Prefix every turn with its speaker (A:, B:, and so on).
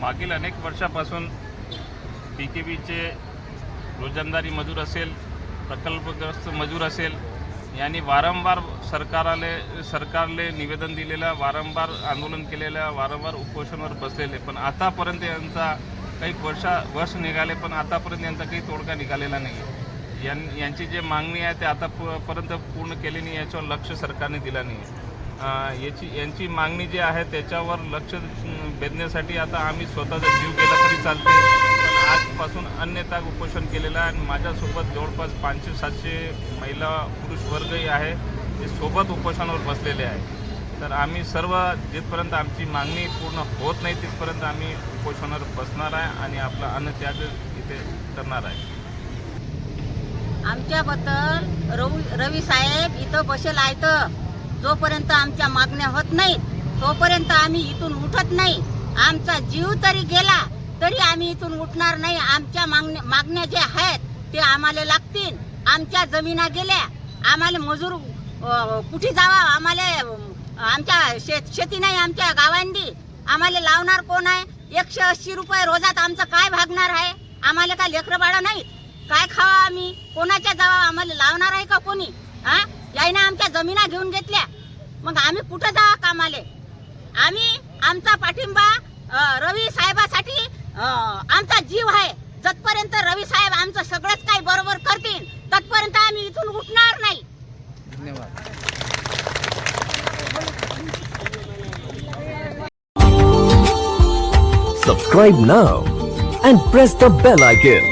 A: मागील अनेक वर्षापासून पी के बीचे रोजंदारी मजूर असेल प्रकल्पग्रस्त मजूर असेल यांनी वारंवार सरकाराले सरकारले निवेदन दिलेलं वारंवार आंदोलन केलेल्या वारंवार उपोषणवर बसलेले. पण आतापर्यंत यांचा काही वर्षा वर्ष निघाले पण आतापर्यंत यांचा काही तोडगा निघालेला नाही यां यांची जे मागणी आहे ते आतापर्यंत पूर्ण केली नाही याच्यावर लक्ष सरकारने दिला नाही. याची यांची मागणी जी आहे त्याच्यावर लक्ष भेदण्यासाठी आता आम्ही स्वतःचा जीव गेला तरी चालते. पण आजपासून अन्यथा उपोषण केलेलं आहे आणि माझ्यासोबत जवळपास पाचशे सातशे महिला पुरुष वर्गही आहे ते सोबत उपोषणावर बसलेले आहे. तर आम्ही सर्व जिथपर्यंत आमची मागणी पूर्ण होत नाही तिथपर्यंत आम्ही उपोषणावर बसणार आहे आणि आपला अन्नत्याग इथे करणार आहे.
B: आमच्याबद्दल रवी रवी साहेब इथं बसेल आहेत जोपर्यंत आमच्या मागण्या होत नाहीत तोपर्यंत आम्ही इथून उठत नाही. आमचा जीव तरी गेला तरी आम्ही इथून उठणार नाही. आमच्या मागण्या मागण्या जे आहेत ते आम्हाला लागतील. आमच्या जमिना गेल्या आम्हाला मजूर कुठे जावा आम्हाला आमच्या शेत शेती नाही आमच्या गावांनी. आम्हाला लावणार कोण आहे? एकशे अस्सी रुपये रोजात आमचं काय भागणार आहे? आम्हाला काय लेकरं बाळा नाही काय खावा आम्ही? कोणाच्या जावा? आम्हाला लावणार आहे का कोणी? हा? यायनं आमच्या जमिना घेऊन घेतल्या. मग आम्ही कुठं जावा कामाले? आम्ही आमचा पाठिंबा रवी साहेबासाठी आमचा जीव आहे. जतपर्यंत रवी साहेब आमचं सगळंच काही बरोबर करतील तत्पर्यंत आम्ही इथून उठणार नाही.
C: Subscribe now and press the bell icon.